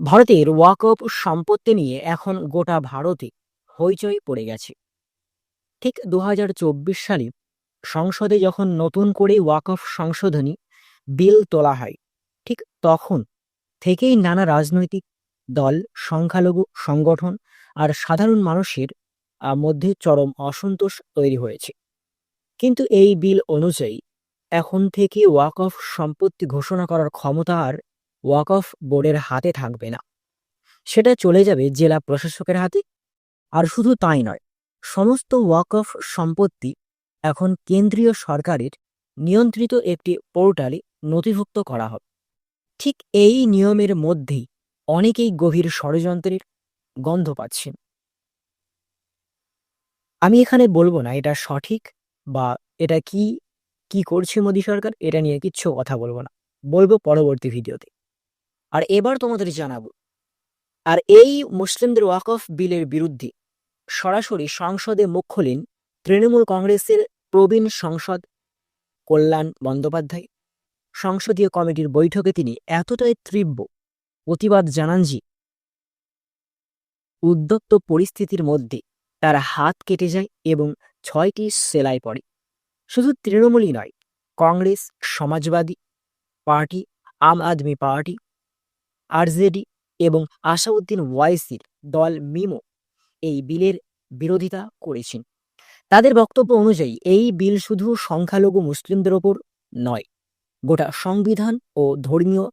ভারতের ওয়াকফ সম্পত্তি নিয়ে এখন গোটা ভারতে হইচই পড়ে গেছে। ঠিক দু হাজার চব্বিশ সালে সংসদে যখন নতুন করে ওয়াকফ সংশোধনী বিল তোলা হয়, ঠিক তখন থেকেই নানা রাজনৈতিক দল, সংখ্যালঘু সংগঠন আর সাধারণ মানুষের মধ্যে চরম অসন্তোষ তৈরি হয়েছে। কিন্তু এই বিল অনুযায়ী এখন থেকে ওয়াকফ সম্পত্তি ঘোষণা করার ক্ষমতা আর ওয়াকফ বোর্ডের হাতে থাকবে না। সেটা চলে যাবে জেলা প্রশাসকের হাতে। আর শুধু তাই নয়, সমস্ত ওয়াকফ সম্পত্তি এখন কেন্দ্রীয় সরকারের নিয়ন্ত্রিত একটি পোর্টালে নথিভুক্ত করা হবে। ঠিক এই নিয়মের মধ্যেই অনেকেই গভীর ষড়যন্ত্রের গন্ধ পাচ্ছেন। আমি এখানে বলব না এটা সঠিক বা এটা কি কি করছে মোদী সরকার, এটা নিয়ে কিচ্ছু কথা বলব না। বলব পরবর্তী ভিডিওতে। আর এবার তোমাদের জানাব। আর এই মুসলিমদের ওয়াকফ বিলের বিরুদ্ধে সরাসরি সংসদে মুখ খোলেন তৃণমূল কংগ্রেসের প্রবীণ সংসদ কল্যাণ বন্দ্যোপাধ্যায়। সংসদীয় কমিটির বৈঠকে তিনি এতটাই তীব্র প্রতিবাদ জানান যে উদ্যত্ত পরিস্থিতির মধ্যে তার হাত কেটে যায় এবং ছয়টি সেলাই পড়ে। শুধু তৃণমূলই নয়, Congress, Samajwadi party, Aam Aadmi party RJD এবং আসাউদ্দিন ওয়াইসির দল মিমো এই বিলের বিরোধিতা করেছেন। তাদের বক্তব্য অনুযায়ী, এই বিল শুধু সংখ্যালঘু মুসলিমদের ওপর নয়, গোটা সংবিধান ও ধর্মীয়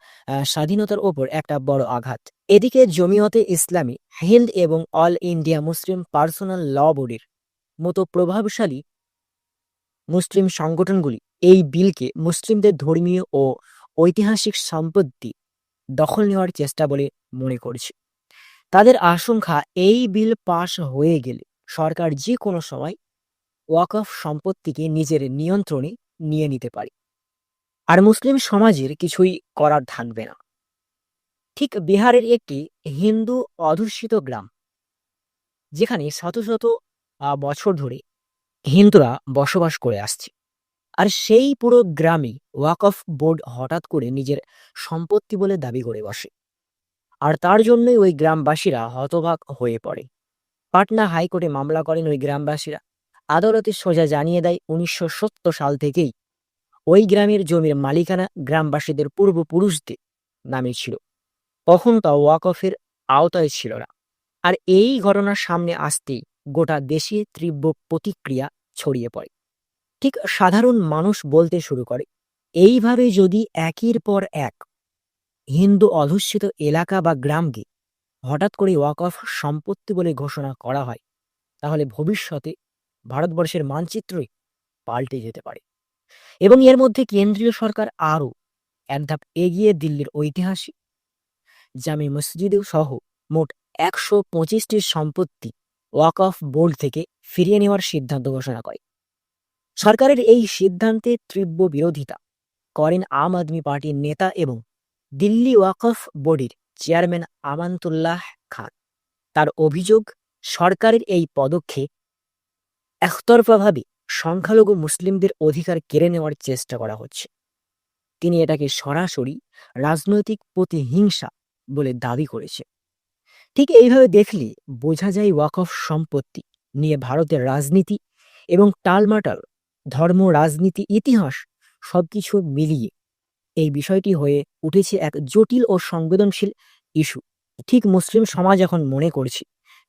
স্বাধীনতার ওপর একটা বড় আঘাত। এদিকে জমিয়তে ইসলামী, হিন্দ এবং All India Muslim personal law বোর্ডের মতো প্রভাবশালী মুসলিম সংগঠনগুলি এই বিলকে মুসলিমদের ধর্মীয় ও ঐতিহাসিক সম্পত্তি দখল নেওয়ার চেষ্টা বলে মনে করছে। তাদের আশঙ্কা এই বিল পাশ হয়ে গেলে সরকার যে কোনো সময় ওয়াকফ সম্পত্তিকে নিজের নিয়ন্ত্রণে নিয়ে নিতে পারে। আর মুসলিম সমাজের কিছুই করার থাকবে না। ঠিক বিহারের একটি হিন্দু অধুষ্ঠিত গ্রাম, যেখানে শত শত বছর ধরে হিন্দুরা বসবাস করে আসছে। আর সেই পুরো গ্রামে ওয়াকফ বোর্ড হঠাৎ করে নিজের সম্পত্তি বলে দাবি করে বসে। আর তার জন্যই ওই গ্রামবাসীরা হতবাক হয়ে পড়ে। পাটনা হাইকোর্টে মামলা করেন ওই গ্রামবাসীরা। আদালতে সোজা জানিয়ে দেয় উনিশশো সত্তর সাল থেকেই ওই গ্রামের জমির মালিকানা গ্রামবাসীদের পূর্বপুরুষদের নামে ছিল। তখন তা ওয়াকফের আওতায় ছিল না। আর এই ঘটনার সামনে আসতেই গোটা দেশে তীব্র প্রতিক্রিয়া ছড়িয়ে পড়ে। ঠিক সাধারণ মানুষ বলতে শুরু করে। এইভাবে যদি একের পর এক হিন্দু অধুষ্ঠিত এলাকা বা গ্রামকে হঠাৎ করে ওয়াকফ সম্পত্তি বলে ঘোষণা করা হয়, তাহলে ভবিষ্যতে ভারতবর্ষের মানচিত্রই পাল্টে যেতে পারে। এবং এর মধ্যে কেন্দ্রীয় সরকার আরও এক ধাপ এগিয়ে দিল্লির ঐতিহাসিক জামি মসজিদ সহ মোট একশো পঁচিশটির সম্পত্তি ওয়াকফ বোর্ড থেকে ফিরিয়ে নেওয়ার সিদ্ধান্ত ঘোষণা করে। সরকারের এই সিদ্ধান্তে তীব্র বিরোধিতা। করেন আম আদমি পার্টির নেতা এবং দিল্লি ওয়াকফ বোর্ডের চেয়ারম্যান আমানতুল্লাহ খান। তার অভিযোগ, সরকারের এই পদক্ষেপ একতরফাভাবে সংখ্যালঘু মুসলিমদের অধিকার কেড়ে নেওয়ার চেষ্টা করা হচ্ছে। তিনি এটাকে সরাসরি রাজনৈতিক প্রতিহিংসা বলে দাবি করেছে। ঠিক এইভাবে দেখলে বোঝা যায় ওয়াকফ সম্পত্তি নিয়ে ভারতের রাজনীতি এবং টালমাটাল ধর্ম, রাজনীতি, ইতিহাস সবকিছু মিলিয়ে এই বিষয়টি হয়ে উঠেছে এক জটিল ও সংবেদনশীল ইস্যু। ঠিক মুসলিম সমাজ এখন মনে করছে,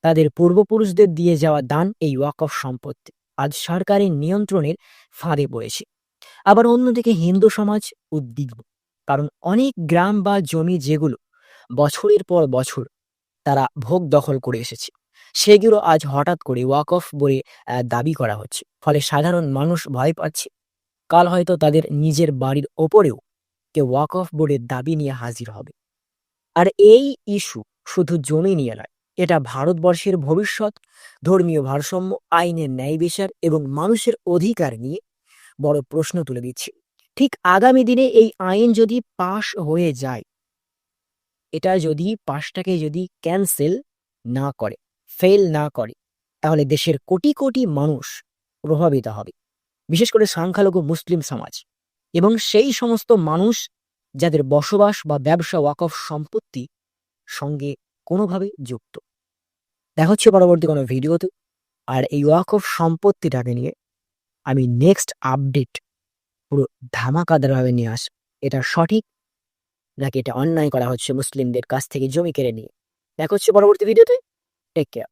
তাদের পূর্বপুরুষদের দিয়ে যাওয়া দান এই ওয়াকফ সম্পত্তি আজ সরকারের নিয়ন্ত্রণের ফাঁদে পড়েছে। আবার অন্যদিকে হিন্দু সমাজ উদ্বিগ্ন, কারণ অনেক গ্রাম বা জমি যেগুলো বছরের পর বছর তারা ভোগ দখল করে এসেছে। সেগুলো আজ হঠাৎ করে ওয়াকফ বলে আহ, দাবি করা হচ্ছে। ফলে সাধারণ মানুষ ভয় পাচ্ছে। কাল হয়তো তাদের নিজের বাড়ির ওপরেও কেউ ওয়াকফ বোর্ডের দাবি নিয়ে হাজির হবে। আর এই ইস্যু শুধু জমি নিয়ে নয় এটা ভারতবর্ষের ভবিষ্যৎ ধর্মীয় ভারসাম্য আইনের ন্যায় বিচার এবং মানুষের অধিকার নিয়ে বড় প্রশ্ন তুলে দিচ্ছে। ঠিক আগামী দিনে এই আইন যদি পাশ হয়ে যায় এটা যদি পাশটাকে যদি ক্যান্সেল না করে ফেল না করে, তাহলে দেশের কোটি কোটি মানুষ প্রভাবিত হবে। বিশেষ করে সংখ্যালঘু মুসলিম সমাজ। এবং সেই সমস্ত মানুষ যাদের বসবাস বা ব্যবসা ওয়াকফ সম্পত্তি সঙ্গে কোনোভাবে যুক্ত। দেখা হচ্ছে পরবর্তী কোনো ভিডিওতে। আর এই ওয়াকফ সম্পত্তিটাকে নিয়ে আমি নেক্সট আপডেট পুরো ধামাকাদারভাবে নিয়ে আস এটা সঠিক নাকি এটা অন্যায় করা হচ্ছে মুসলিমদের কাছ থেকে জমি কেড়ে নিয়ে? দেখা হচ্ছে পরবর্তী ভিডিওতে। É Take care. É.